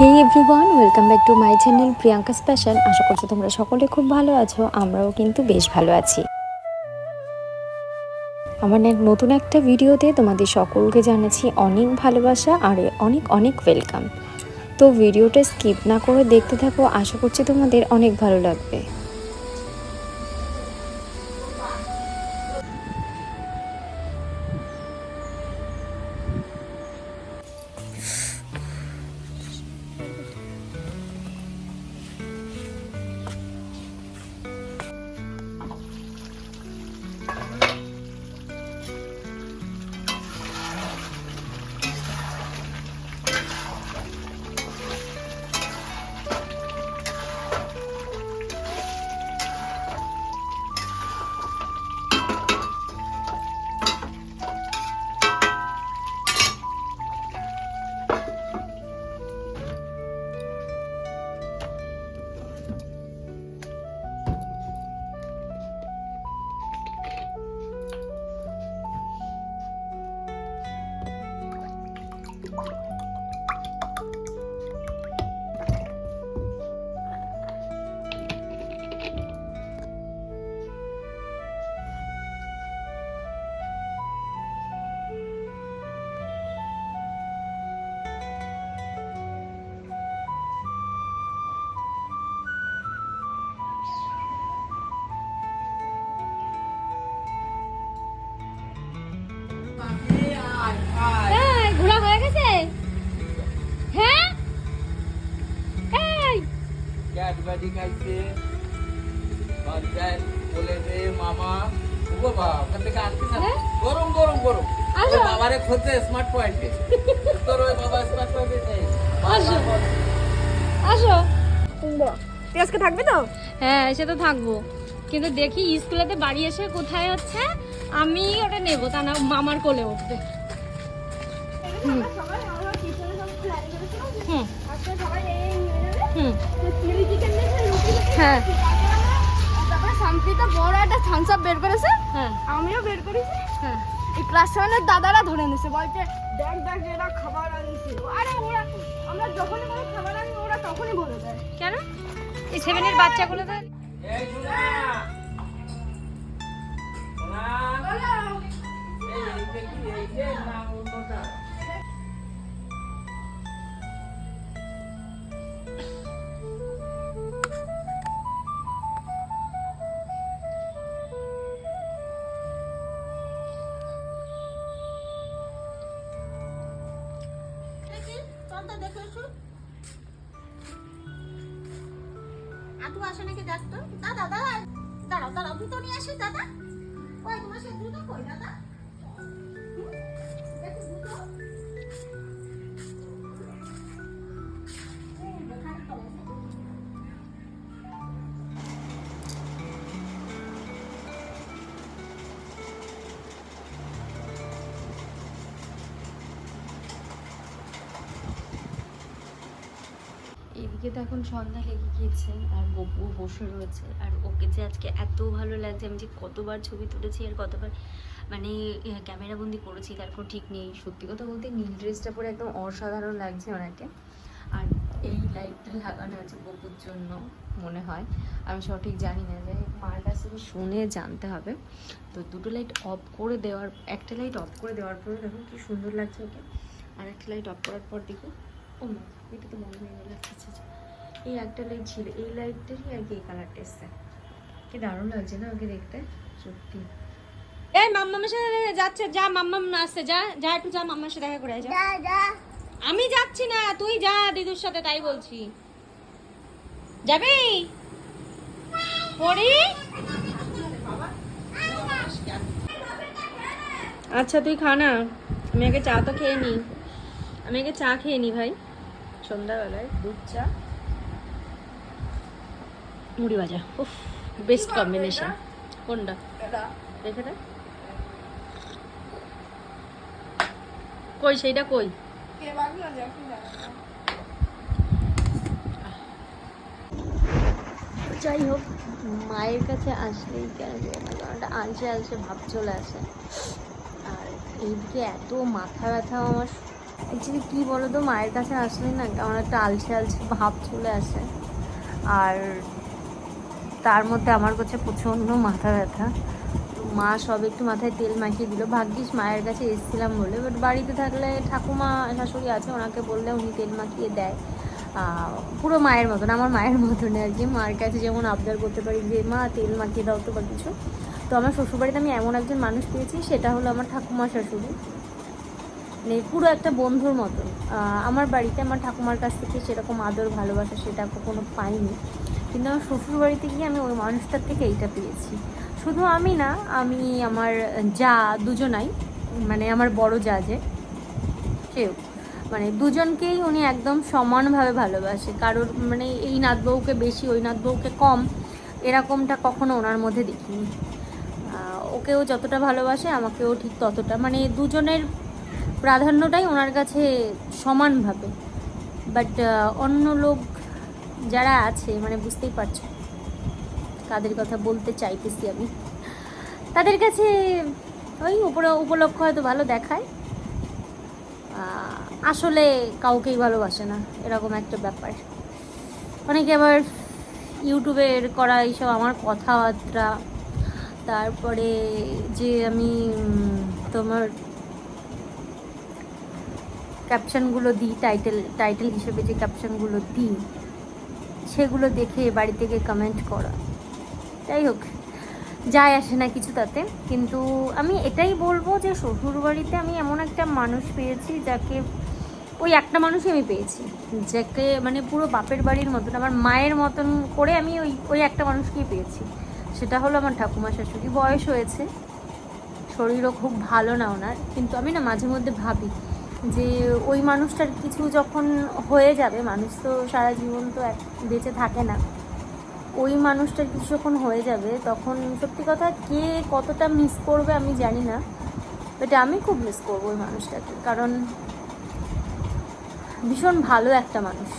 Hey everyone welcome back to my channel Priyanka special আশা করছি তোমরা সকলে খুব ভালো আছো, আমরাও কিন্তু বেশ ভালো আছি। আমার নতুন একটা ভিডিওতে তোমাদের সকলকে জানাচ্ছি অনেক ভালোবাসা আর অনেক অনেক ওয়েলকাম তো ভিডিওটা স্কিপ না করে দেখতে থাকো, আশা করছি তোমাদের অনেক ভালো লাগবে। ঘোরা হয়ে গেছে? হ্যাঁ? এই। খাইছে। বলে দে মামা। ও বাবা ওখান থেকে আসছে না? হ্যাঁ? গরম গরম গরম। আসো। বাবারে খুঁজছে স্মার্ট পয়েন্টে তোর ওই বাবা স্মার্ট পয়েন্টে নেই। আসো। আসো। তুই আজকে থাকবি তো? হ্যাঁ সে তো থাকব। কিন্তু দেখি স্কুলেতে বাড়ি এসে কোথায় হচ্ছে? আমি ওটা নেব তা না মামার কোলে উঠবে। হ্যাঁ বড় একটা থামস আপ বের করেছে হ্যাঁ। আমিও বের করেছি। হ্যাঁ। এই ক্লাস সেভেনের দাদারা ধরে নিছে বলছে দেখ দেখ এরা খাবার আনছে। আরে ওরা আমরা যখনই কোনো খাবার আনি ওরা তখনই বলে দেয়। কেন? এই সেভেনের বাচ্চাগুলো তো আটু আসে নাকি দেখ তো দাদা দাদা দাঁড়াও দাঁড়াও দুটো নিয়ে আসি দাদা তোমার সে দুটো কই দাদা এদিকে তো এখন সন্ধ্যা লেগে গিয়েছে আর গপু বসে রয়েছে। আর ওকে যে আজকে এত ভালো লাগছে, আমি যে কতবার ছবি তুলেছি আর কতবার মানে ক্যামেরা বন্দি করেছি, তার কোনো ঠিক নেই। সত্যি কথা বলতে, নীল ড্রেসটা পরে একদম অসাধারণ লাগছে ওনাকে। আর এই লাইটটা লাগানো আছে গপুর জন্য, মনে হয়। আমি সঠিক জানি না যে মার কাছ থেকে শুনে জানতে হবে। তো দুটো লাইট অফ করে দেওয়ার, একটা লাইট অফ করে দেওয়ার পরে দেখুন কি সুন্দর লাগছে ওকে। আর একটা লাইট অফ করার পর দেখুন ও মা এটা তো বন্ধ হয়ে গেল আচ্ছা আচ্ছা আচ্ছা। এই একটা লাইট ছিল এই লাইটটারই আর কি এই কালারটা এসছে। কি দারুণ লাগছে না ওকে দেখতে? সত্যি। এই মাম্মামের সাথে যাচ্ছে যা মাম্মাম আসছে যা যা একটু যা মাম্মার সাথে দেখা করে যা। আমি যাচ্ছি না তুই যা দিদুর সাথে তাই বলছি। যাবি? পড়ি? আচ্ছা তুই খা না। আমি আগে চা তো খেয়ে নি। আমি আগে চা খেয়ে নি ভাই। সন্ধ্যাবেলায় দুধ চা। মুড়ি ভাজা। উফ বেস্ট কম্বিনেশন কোনটা? দেখে কই সেইটা কই? যাই হোক মায়ের কাছে আসলেই কেন একটা আলসে আলসে ভাব চলে আসে। আর এইদিকে এত মাথা ব্যথা আমার অ্যাকচুয়ালি কী বলো তো মায়ের কাছে আসলে না কেমন একটা আলসে আলসে ভাব চলে আসে। আর তার মধ্যে আমার কাছে প্রচণ্ড মাথা ব্যথা। মা সব একটু মাথায় তেল মাখিয়ে দিল। ভাগ্যিস মায়ের কাছে এসেছিলাম বলে বাট বাড়িতে থাকলে ঠাকুমা, শাশুড়ি আছে, ওনাকে বললে উনি তেল মাখিয়ে দেয়। পুরো মায়ের মতন, আমার মায়ের মতন আর কি। মার কাছে যেমন আবদার করতে পারি যে, মা, তেল মাখিয়ে দাও তো বা কিছু। তো আমার শ্বশুরবাড়িতে আমি এমন একজন মানুষ পেয়েছি, সেটা হলো আমার ঠাকুমা, শাশুড়ি। মানে পুরো একটা বন্ধুর মতো। আমার বাড়িতে আমার ঠাকুমার কাছ থেকে সেরকম আদর, ভালোবাসা সেটা কখনো পাইনি। কিন্তু আমার শ্বশুর বাড়িতে গিয়ে আমি ওই মানুষটার থেকে এইটা পেয়েছি। শুধু আমি না, আমি আমার যা দুজনাই মানে আমার বড় যা যে সেও মানে দুজনকেই উনি একদম সমানভাবে ভালোবাসে। কারোর মানে এই নাতবউকে বেশি, ওই নাতবউকে কম, এরকমটা কখনো ওনার মধ্যে দেখিনি। ওকেও যতটা ভালোবাসে, আমাকেও ঠিক ততটা মানে দুজনের প্রাধান্যটাই ওনার কাছে সমানভাবে। বাট অন্য লোক যারা আছে মানে বুঝতেই পারছ, কাদের কথা বলতে চাইতেছি আমি, তাদের কাছে ওই উপর, উপলক্ষ হয়তো ভালো দেখায়। আসলে কাউকেই ভালোবাসে না, এরকম একটা ব্যাপার। অনেকে আবার ইউটিউবের করা এইসব আমার কথাবার্তা, তারপরে যে আমি তোমার ক্যাপশনগুলো দিই টাইটেল টাইটেল হিসেবে যে ক্যাপশনগুলো দিই, সেগুলো দেখে বাড়ি থেকে কমেন্ট করা। যাই হোক, যায় আসে না কিছু তাতে। কিন্তু আমি এটাই বলব যে শ্বশুরবাড়িতে আমি এমন একটা মানুষ পেয়েছি যাকে, ওই একটা মানুষই আমি পেয়েছি। যাকে মানে পুরো বাপের বাড়ির মতন, আমার মায়ের মতন করে আমি ওই ওই একটা মানুষকেই পেয়েছি। সেটা হলো আমার ঠাকুমা শাশুড়ি। বয়স হয়েছে। শরীরও খুব ভালো না ওনার। কিন্তু আমি না মাঝে মধ্যে ভাবি যে ওই মানুষটার কিছু যখন হয়ে যাবে, মানুষ তো সারা জীবন তো এক বেঁচে থাকে না, ওই মানুষটার কিছু যখন হয়ে যাবে, তখন সত্যি কথা কে কতটা মিস করবে আমি জানি না বাট আমি খুব মিস করব ওই মানুষটাকে, কারণ ভীষণ ভালো একটা মানুষ।